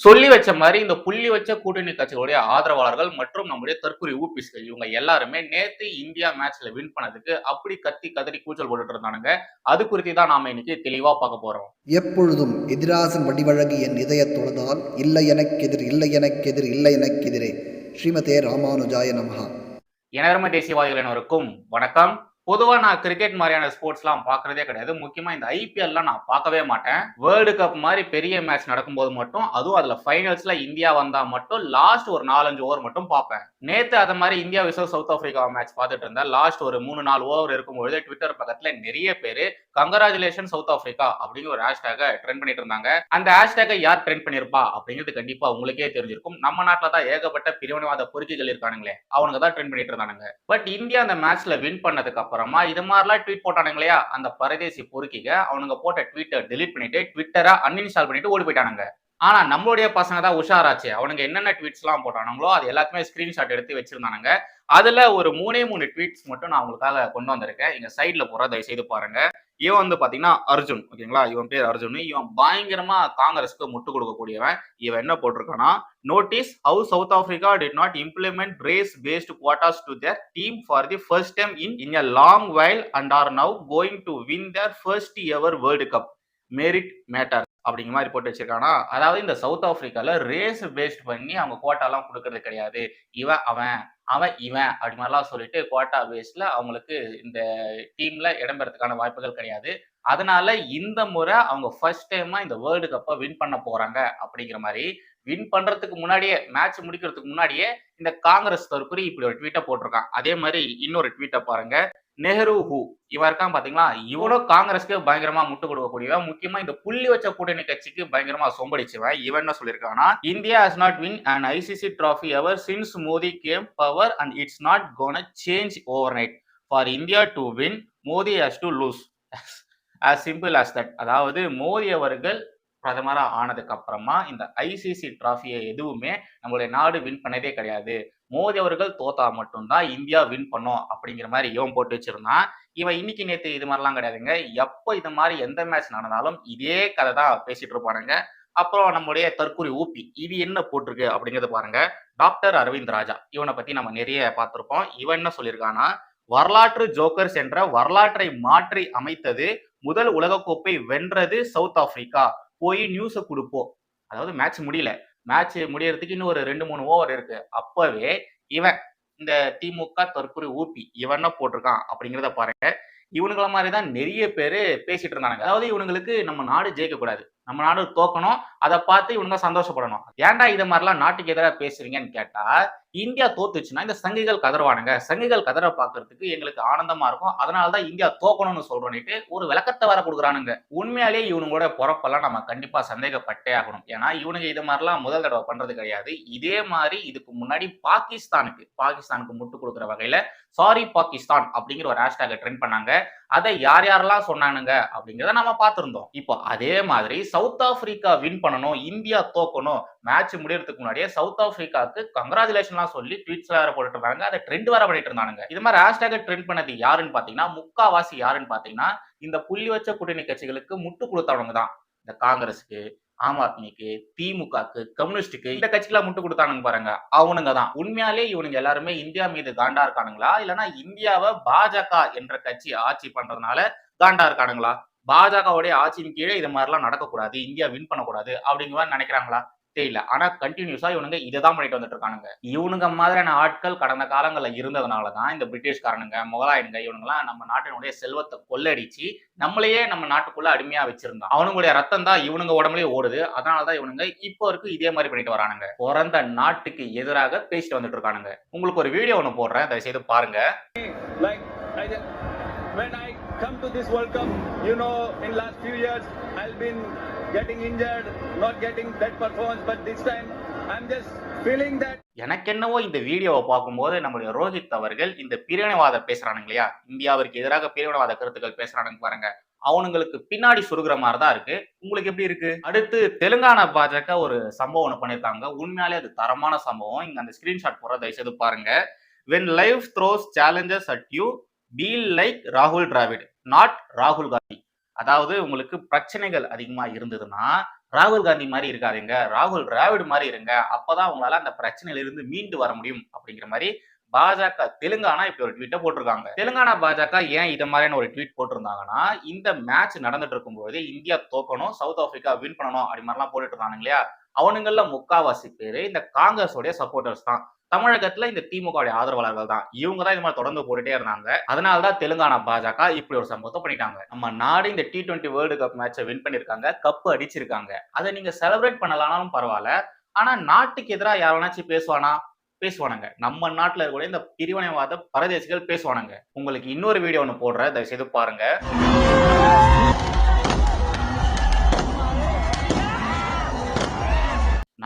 சொல்லி வச்ச மாதிரி இந்த புள்ளி வச்ச கூட்டணி கட்சிகளுடைய ஆதரவாளர்கள் மற்றும் நம்முடைய தற்கொலை ஊபிஸ்கள் இவங்க எல்லாருமே நேத்து இந்தியா மேட்ச்ல வின் பண்ணதுக்கு அப்படி கத்தி கதறி கூச்சல் போட்டுட்டு இருந்தானுங்க. அது குறித்து தான் நாம இன்னைக்கு தெளிவா பார்க்க போறோம். எப்பொழுதும் எதிராசன் வடிவழகு என் இதயத் தொழுதால் இல்லை எனக்கெதிர் இல்லை எனக்கெதிர் இல்லை எனக்கெதிரே ஸ்ரீமதே ராமானுஜாய நமஹா. இனதர்ம தேசியவாதிகள் அனைவருக்கும் வணக்கம். பொதுவாக நான் கிரிக்கெட் மாதிரியான ஸ்போர்ட்ஸ்லாம் பார்க்குறதே கிடையாது. முக்கியமாக இந்த ஐபிஎல்லாம் நான் பார்க்கவே மாட்டேன். வேர்ல்டு கப் மாதிரி பெரிய மேட்ச் நடக்கும்போது மட்டும் அதுவும் அதில் ஃபைனல்ஸில் இந்தியா வந்தால் மட்டும் லாஸ்ட் ஒரு நாலஞ்சு ஓவர் மட்டும் பார்ப்பேன். நேற்று அது மாதிரி India versus South Africa match பார்த்துட்டு இருந்தா லாஸ்ட் ஒரு மூணு நாலு ஓவர் இருக்கும்பொழுது ட்விட்டர் பக்கத்துல நிறைய பேர் கங்கராச்சுலேஷன் சவுத் ஆப்பிரிக்கா அப்படிங்கிற ஒரு ஹேஷ்டேக ட்ரெண்ட் பண்ணிட்டு இருந்தாங்க. அந்த ஹேஷ்டேகை யார் ட்ரெண்ட் பண்ணிருப்பா அப்படிங்கிறது கண்டிப்பா உங்களுக்கே தெரிஞ்சிருக்கும். நம்ம நாட்டில் தான் ஏகப்பட்ட பிரிவினவாத பொறுக்கிகள் இருக்கானுங்களே அவனுங்க தான் ட்ரெண்ட் பண்ணிட்டு இருந்தானுங்க. பட் இந்தியா அந்த மேட்ச்ல வின் பண்ணதுக்கு அப்புறமா இது மாதிரிலாம் ட்வீட் போட்டானுங்களையா அந்த பரதேசி பொறுக்கிக அவனுங்க போட்ட ட்வீட்டை டெலிட் பண்ணிட்டு ட்விட்டரை அன்இன்ஸ்டால் பண்ணிட்டு ஓடி போயிட்டானுங்க. ஆனா நம்மளுடைய பசங்க தான் உஷாராச்சு. அவனுங்க என்னென்ன ட்வீட்ஸ் எல்லாம் போட்டானுங்களோ அது எல்லாத்தையுமே ஸ்கிரீன்ஷாட் எடுத்து வச்சிருந்தானுங்க. அதுல ஒரு மூணே மூணு ட்வீட்ஸ் மட்டும் நான் உங்களுக்காக கொண்டு வந்திருக்கேன். இங்க சைட்ல போற தயவு செய்து பாருங்க. இவன் வந்து பாத்தீங்கன்னா அர்ஜுன் ஓகேங்களா? இவன் பேர் அர்ஜுன். இவன் பயங்கரமா காங்கிரஸ்க்கு முட்டு கொடுக்கக்கூடியவன். இவன் என்ன போட்டிருக்கான்னா notice how South Africa did not implement race based quotas to their team for the first time in in a long while and are now going to win their first ever world cup merit matter அப்படிங்கிற மாதிரி போட்டு வச்சிருக்கானா? அதாவது இந்த south ஆப்பிரிக்கால race paste பண்ணி அவங்க கோட்டாலாம் கொடுக்கறது கிடையாது. இவன் அவன் அவன் இவன் அப்படி மாதிரிலாம் சொல்லிட்டு கோட்டா பேஸ்ல அவங்களுக்கு இந்த டீம்ல இடம்பெறதுக்கான வாய்ப்புகள் கிடையாது. அதனால இந்த முறை அவங்க ஃபர்ஸ்ட் டைமா இந்த வேர்ல்டு கப்பை வின் பண்ண போறாங்க அப்படிங்கிற மாதிரி வின் பண்றதுக்கு முன்னாடியே மேட்ச் முடிக்கிறதுக்கு முன்னாடியே இந்த காங்கிரஸ் தற்கொலை இப்படி ஒரு ட்வீட்டை போட்டிருக்கான். அதே மாதிரி இன்னொரு ட்வீட்டை பாருங்க. நெஹ்ரு ஹூ இவன் இருக்கான் பாத்தீங்களா? இவனும் காங்கிரஸ்க்கு பயங்கரமா முட்டு கொடுக்கக்கூடியவன். முக்கியமா இந்த புள்ளி வச்ச கூட்டணி கட்சிக்கு பயங்கரமா சொம்படிச்சுவன் இவன் என்ன சொல்லியிருக்கான்னா India has not win and ICC trophy ever since Modi came power and it's not gonna change overnight for India to win Modi has to lose as simple as that அதாவது மோடி அவர்கள் பிரதமராக ஆனதுக்கு அப்புறமா இந்த ஐசிசி டிராஃபியை எதுவுமே நம்மளுடைய நாடு win பண்ணதே கிடையாது. மோடி அவர்கள் தோத்தா மட்டும்தான் இந்தியா வின் பண்ணோம் அப்படிங்கிற மாதிரி இவன் போட்டு வச்சிருந்தான். இவன் இன்னைக்கு நேற்று இது மாதிரிலாம் கிடையாதுங்க. எப்போ இது மாதிரி எந்த மேட்ச் நடந்தாலும் இதே கதை தான் பேசிட்டு இருப்பானுங்க. அப்புறம் நம்முடைய தற்கொலை ஊப்பி இது என்ன போட்டிருக்கு அப்படிங்கிறத பாருங்க. டாக்டர் அரவிந்த் ராஜா இவனை பத்தி நம்ம நிறைய பார்த்துருப்போம். இவன் என்ன சொல்லியிருக்கானா வரலாற்று ஜோக்கர்ஸ் என்ற வரலாற்றை மாற்றி அமைத்தது முதல் உலகக்கோப்பை வென்றது சவுத் ஆப்பிரிக்கா. போய் நியூஸை கொடுப்போம். அதாவது மேட்ச் முடியல. மேட்ச் முடியறதுக்கு இன்னும் ஒரு ரெண்டு மூணு ஓவர் இருக்கு. அப்பவே இவன் இந்த திமுக தற்கொலை ஊப்பி இவன் போட்டிருக்கான் அப்படிங்கிறத பாருங்க. இவனுங்கள மாதிரி தான் நிறைய பேர் பேசிட்டு இருந்தானுங்க. அதாவது இவனுங்களுக்கு நம்ம நாடு ஜெயிக்க கூடாது நம்ம நாடு தோக்கணும். அதை பார்த்து இவனுங்க சந்தோஷப்படணும். ஏன்டா இது மாதிரிலாம் நாட்டுக்கு எதிராக பேசுறீங்கன்னு கேட்டா இந்தியா தோத்துச்சுன்னா இந்த சங்கிகள் கதறுவானுங்க. சங்கிகள் கதற பாக்குறதுக்கு எங்களுக்கு ஆனந்தமா இருக்கும். அதனாலதான் இந்தியா தோக்கணும்னு சொல்றோன்னுட்டு ஒரு விளக்கத்தை வர கொடுக்குறானுங்க. உண்மையாலேயே இவனுங்களோட பொறப்பெல்லாம் நம்ம கண்டிப்பா சந்தேகப்பட்டே ஆகணும். ஏன்னா இவனுங்க இது மாதிரிலாம் முதல் தடவை பண்றது கிடையாது. இதே மாதிரி இதுக்கு முன்னாடி பாகிஸ்தானுக்கு பாகிஸ்தானுக்கு முட்டு கொடுக்குற வகையில சாரி பாகிஸ்தான் அப்படிங்கிற ஒரு ஹேஷ்டாக ட்ரெண்ட் பண்ணாங்க. அதை யார் யாரெல்லாம் சொன்னானுங்க அப்படிங்கிறத நம்ம பார்த்துருந்தோம். இப்போ அதே மாதிரி சவுத் ஆப்பிரிக்கா வின் பண்ணணும் இந்தியா தோக்கணும் மேட்ச் முடியறதுக்கு முன்னாடியே சவுத் ஆப்பிரிக்காவுக்கு கங்க்ராச்சுலேஷன்லாம் சொல்லி ட்வீட்ஸ் வேற போட்டுட்டு இருந்தாங்க அதை ட்ரெண்ட் வேற பண்ணிட்டு இருந்தானுங்க. இது மாதிரி ஹேஷ்டேக் ட்ரெண்ட் பண்ணது யாருன்னு பாத்தீங்கன்னா முக்காவாசி யாருன்னு பாத்தீங்கன்னா இந்த புள்ளி வச்ச கூட்டணி கட்சிகளுக்கு முட்டு கொடுத்தவங்க தான். இந்த காங்கிரஸுக்கு ஆம் ஆத்மிக்கு திமுகக்கு கம்யூனிஸ்டுக்கு இந்த கட்சிக்கெல்லாம் முட்டு கொடுத்தானுங்க பாருங்க. அவனுங்க தான். உண்மையாலே இவனுங்க எல்லாருமே இந்தியா மீது காண்டா இருக்கானுங்களா? இல்லைன்னா இந்தியாவை பாஜக என்ற கட்சி ஆட்சி பண்றதுனால காண்டா இருக்கானுங்களா? பாஜகவுடைய ஆட்சியின் கீழே இது மாதிரிலாம் நடக்கக்கூடாது இந்தியா வின் பண்ணக்கூடாது அப்படிங்கிற மாதிரி நினைக்கிறாங்களா? தெரியல. ஆனா கண்டினியூஸா இவனுங்க இதை தான் பண்ணிட்டு வந்துட்டு இருக்கானுங்க. இவனுங்க மாதிரியான ஆட்கள் கடந்த காலங்களில் இருந்ததுனால தான் இந்த பிரிட்டிஷ்காரனுங்க முகலாயனுங்க இவனுங்கெல்லாம் நம்ம நாட்டினுடைய செல்வத்தை கொள்ளடிச்சு நம்மளையே நம்ம நாட்டுக்குள்ள அடிமையா வச்சிருந்தான் அவனுங்களுடைய ரத்தம் தான் இவனுங்க உடம்புலயே ஓடுது. அதனாலதான் இவனுங்க இப்போ வரைக்கும் இதே மாதிரி பண்ணிட்டு வரானுங்க. பிறந்த நாட்டுக்கு எதிராக பேசிட்டு வந்துட்டு இருக்கானுங்க. உங்களுக்கு ஒரு வீடியோ ஒன்று போடுறேன். தயவு செய்து பாருங்க come to this World Cup, you know, in last few years, I've been getting injured, not getting that performance, but this time I'm just feeling that எனக்கு என்னவோ இந்த வீடியோவை பார்க்கும்போது நம்முடைய ரோஹித் அவர்கள் இந்த பிரிவினைவாத பேசுறானுங்க இல்லையா? இந்தியாவிற்கு எதிராக பிரிவினைவாத கருத்துக்கள் பேசுறானுங்க பாருங்க. அவனுங்களுக்கு பின்னாடி சுருகிற மாதிரி தான் இருக்கு. உங்களுக்கு எப்படி இருக்கு? அடுத்து தெலுங்கானா பாஜக ஒரு சம்பவம் ஒன்று பண்ணியிருக்காங்க உண்மையாலே அது தரமான சம்பவம். இங்க அந்த ஸ்கிரீன்ஷாட் போற தயவுசெய்து பாருங்க. When life throws challenges at you feel like ராகுல் டிராவிட் நாட் ராகுல் காந்தி அதாவது உங்களுக்கு பிரச்சனைகள் அதிகமாக இருந்ததுன்னா ராகுல் காந்தி மாதிரி இருக்காதீங்க ராகுல் டிராவிட் மாதிரி இருங்க. அப்பதான் உங்களால அந்த பிரச்சனையிலிருந்து மீண்டு வர முடியும் அப்படிங்கிற மாதிரி பாஜக தெலுங்கானா இப்படி ஒரு ட்வீட்டை போட்டிருக்காங்க. தெலுங்கானா பாஜக ஏன் இதை மாதிரியான ஒரு ட்வீட் போட்டிருந்தாங்கன்னா இந்த மேட்ச் நடந்துட்டு இருக்கும்போது இந்தியா தோக்கணும் சவுத் ஆப்பிரிக்கா வின் பண்ணணும் அப்படி மாதிரிலாம் போட்டுட்டு இருந்தாங்க இல்லையா? அவனுங்கள முக்காவாசி பேரு இந்த காங்கிரஸோடைய சப்போர்ட்டர்ஸ் தான். தமிழகத்துல இந்த திமுக ஆதரவாளர்கள் தான். இவங்க தான் இது மாதிரி தொடர்ந்து போட்டுட்டே இருந்தாங்க. அதனால தான் தெலுங்கானா பாஜக இப்படி ஒரு சம்பவத்தை பண்ணிட்டாங்க. நம்ம நாடு இந்த டி டுவெண்ட்டி வேர்ல்டு கப் மேட்சை வின் பண்ணிருக்காங்க. கப் அடிச்சிருக்காங்க. அதை நீங்க செலிப்ரேட் பண்ணலாம்னாலும் பரவாயில்ல. ஆனா நாட்டுக்கு எதிராக யாராச்சும் பேசுவானா? பேசுவானுங்க. நம்ம நாட்டுல இருக்கக்கூடிய இந்த பிரிவினைவாத பரதேசிகள் பேசுவானுங்க. உங்களுக்கு இன்னொரு வீடியோ ஒன்று போடுற தயவு செய்து பாருங்க.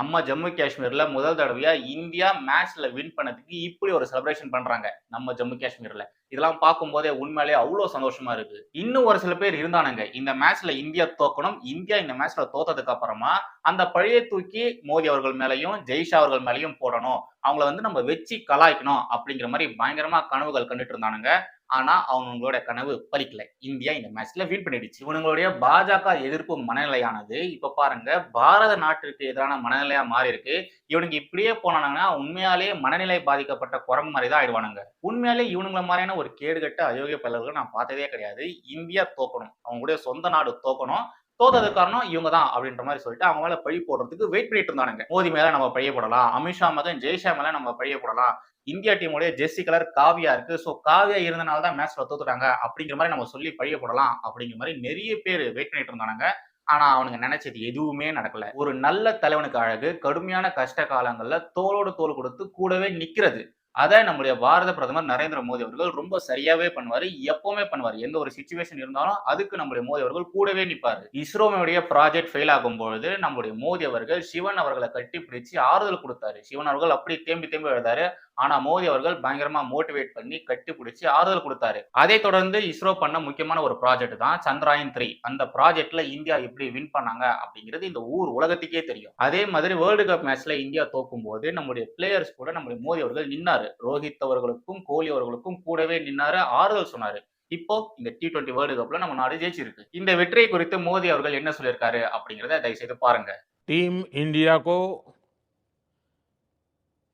நம்ம ஜம்மு காஷ்மீர்ல முதல் தடவையா இந்தியா மேட்ச்ல வின் பண்ணதுக்கு இப்படி ஒரு செலிப்ரேஷன் பண்றாங்க நம்ம ஜம்மு காஷ்மீர்ல. இதெல்லாம் பார்க்கும்போதே உண்மையிலேயே அவ்வளோ சந்தோஷமா இருக்கு. இன்னும் ஒரு சில பேர் இருந்தானுங்க. இந்த மேட்ச்ல இந்தியா தோக்கணும். இந்தியா இந்த மேட்ச்ல தோத்ததுக்கு அப்புறமா அந்த பழைய தூக்கி மோடி அவர்கள் மேலையும் ஜெய்ஷா அவர்கள் மேலையும் போடணும். அவங்கள வந்து நம்ம வச்சு கலாய்க்கணும் அப்படிங்கிற மாதிரி பயங்கரமா கனவுகள் கண்டுட்டு இருந்தானுங்க. ஆனா அவங்களோட கனவு பலிக்கல. இந்தியா இந்த மேட்ச்ல ஃபீல் பண்ணிடுச்சு. இவங்களுடைய பாஜக எதிர்ப்பு மனநிலையானது. இப்ப பாருங்க பாரத நாட்டிற்கு எதிரான மனநிலையா மாறி இருக்கு இவனுங்க இப்படியே போனாங்கன்னா உண்மையாலேயே மனநிலை பாதிக்கப்பட்ட குரங்கு மாதிரி தான் ஆயிடுவானுங்க. உண்மையாலே இவனுங்களை மாதிரியான ஒரு கேடுகட்ட அயோக்கிய பல்லர்கள் நான் பார்த்ததே கிடையாது. இந்தியா தோக்கணும். அவங்களுடைய சொந்த நாடு தோக்கணும். தோத்ததுக்கு காரணம் இவங்க தான் அப்படின்ற மாதிரி சொல்லிட்டு அவங்க மேல பழி போடுறதுக்கு வெயிட் பண்ணிட்டு இருந்தானுங்க. மோதி மேல நம்ம பழிய போடலாம். அமித்ஷா மகன் ஜெய்ஷா மேல நம்ம பழிய போடலாம். இந்தியா டீமுடைய ஜெர்சி கலர் காவியா இருக்கு. ஸோ காவியா இருந்தனால தான் மேட்ச்ல தோத்துட்டாங்க. அப்படிங்கிற மாதிரி நம்ம சொல்லி பழிய போடலாம் அப்படிங்கிற மாதிரி நிறைய பேர் வெயிட் பண்ணிட்டு இருந்தானுங்க. ஆனா அவனுங்க நினைச்சது எதுவுமே நடக்கல. ஒரு நல்ல தலைவனுக்கு அழகு கடுமையான கஷ்ட காலங்கள்ல தோளோடு தோல் கொடுத்து கூடவே நிக்கிறது. அதை நம்முடைய பாரத பிரதமர் நரேந்திர மோடி அவர்கள் ரொம்ப சரியாவே பண்ணுவாரு எப்பவுமே பண்ணுவார். எந்த ஒரு சுச்சுவேஷன் இருந்தாலும் அதுக்கு நம்முடைய மோடி அவர்கள் கூடவே நிற்பாரு இஸ்ரோனுடைய ப்ராஜெக்ட் ஃபெயில் ஆகும் பொழுது நம்முடைய மோடி அவர்கள் சிவன் அவர்களை கட்டி பிடிச்சு ஆறுதல் கொடுத்தாரு. சிவன் அவர்கள் அப்படி தேம்பி தேம்பி எழுதாரு ஆனா மோடி அவர்கள் பயங்கரமா மோட்டிவேட் பண்ணி கட்டி பிடிச்சி ஆறுதல் கொடுத்தாரு. அதை தொடர்ந்து இஸ்ரோ பண்ண முக்கியமான ஒரு ப்ராஜெக்ட் தான் சந்திராயன் த்ரீ அந்த ப்ராஜெக்ட்ல இந்தியா எப்படி வின் பண்ணாங்க அப்படிங்கிறது இந்த ஊர் உலகத்துக்கே தெரியும். அதே மாதிரி வேர்ல்டு கப் மேட்ச்ல இந்தியா தோக்கும் போது நம்முடைய பிளேயர்ஸ் கூட நம்முடைய மோடி அவர்கள் நின்னாரு. ரோஹித் அவர்களுக்கும் கோலி அவர்களுக்கும் கூடவே நின்னாரு ஆறுதல் சொன்னாரு. இப்போ இந்த டி டுவெண்ட்டி வேர்ல்டு கப்ல நம்ம நாடு ஜெயிச்சிருக்கு. இந்த வெற்றியை குறித்து மோடி அவர்கள் என்ன சொல்லியிருக்காரு அப்படிங்கிறத தயவுசெய்து பாருங்க. டீம் இந்தியா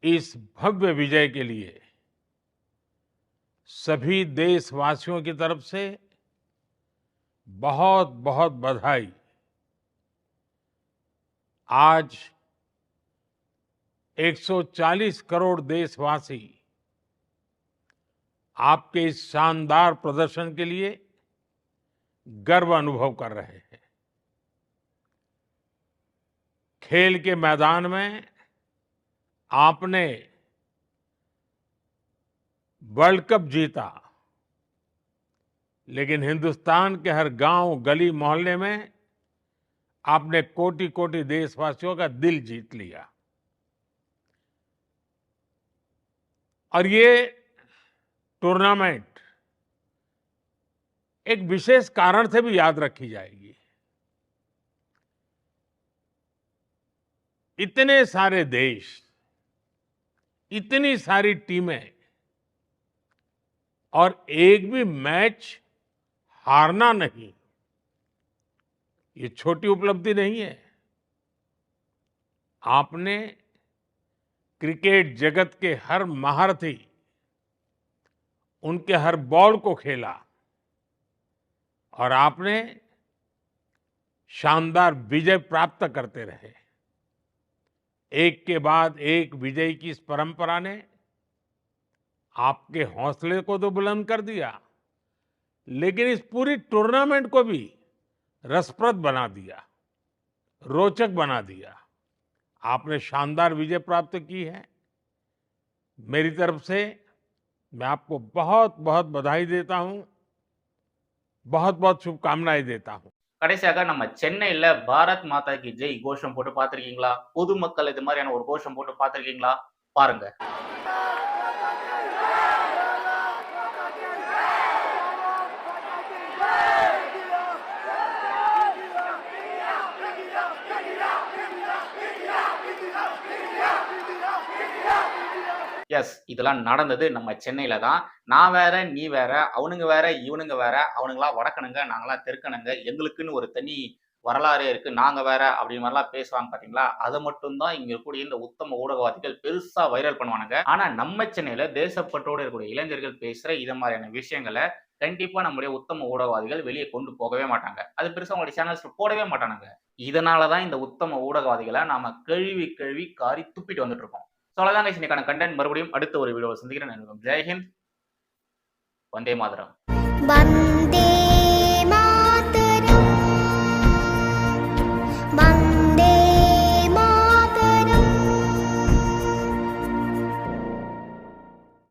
इस भव्य विजय के लिए सभी देशवासियों की तरफ़ से बहुत बहुत बधाई। आज 140 करोड़ देशवासी आपके इस शानदार प्रदर्शन के लिए गर्व अनुभव कर रहे हैं। खेल के मैदान में आपने वर्ल्ड कप जीता, लेकिन हिंदुस्तान के हर गाँव, गली, मोहल्ले में आपने कोटि कोटि देशवासियों का दिल जीत लिया। और ये टूर्नामेंट एक विशेष कारण से भी याद रखी जाएगी। इतने सारे देश इतनी सारी टीमें और एक भी मैच हारना नहीं। ये छोटी उपलब्धि नहीं है। आपने क्रिकेट जगत के हर महारथी, उनके हर बॉल को खेला और आपने शानदार विजय प्राप्त करते रहे। एक के बाद एक विजय की इस परंपरा ने आपके हौसले को तो बुलंद कर दिया, लेकिन इस पूरी टूर्नामेंट को भी रसप्रद बना दिया, रोचक बना दिया। आपने शानदार विजय प्राप्त की है। मेरी तरफ़ से मैं आपको बहुत बहुत बधाई देता हूँ बहुत बहुत शुभकामनाएँ देता हूँ। கடைசியாக நம்ம சென்னையில பாரத் மாதா கி ஜெய் கோஷம் போட்டு பார்த்திருக்கீங்களா? பொதுமக்கள் இது மாதிரியான ஒரு கோஷம் போட்டு பார்த்திருக்கீங்களா? பாருங்க. எஸ் இதெல்லாம் நடந்தது நம்ம சென்னையில தான். நான் வேற நீ வேற அவனுங்க வேற இவனுங்க வேற அவனுங்களா வடக்கணுங்க நாங்களாம் தெற்கணுங்க. எங்களுக்குன்னு ஒரு தனி வரலாறே இருக்கு. நாங்க வேற அப்படின்னு மாதிரிலாம் பேசுவாங்க பாத்தீங்களா? அதை மட்டும்தான் இங்க இருக்கக்கூடிய இந்த உத்தம ஊடகவாதிகள் பெருசா வைரல் பண்ணுவானுங்க. ஆனா நம்ம சென்னையில தேசப்பற்றோடு இருக்கக்கூடிய இளைஞர்கள் பேசுற இத மாதிரியான விஷயங்களை கண்டிப்பா நம்முடைய உத்தம ஊடகவாதிகள் வெளியே கொண்டு போகவே மாட்டாங்க. அது பெருசா அவங்களுடைய சேனல்ஸ்ல போடவே மாட்டானுங்க. இதனாலதான் இந்த உத்தம ஊடகவாதிகளை நாம கழுவி கழுவி காரி துப்பிட்டு வந்துட்டு இருக்கோம். ஸோ அவ்வளோதான் இன்னைக்கான கண்டென்ட் மறுபடியும் அடுத்த ஒரு வீடியோவை சந்திக்கிறேன். ஜெய்ஹிந்த் வந்தே மாதரம். வந்தே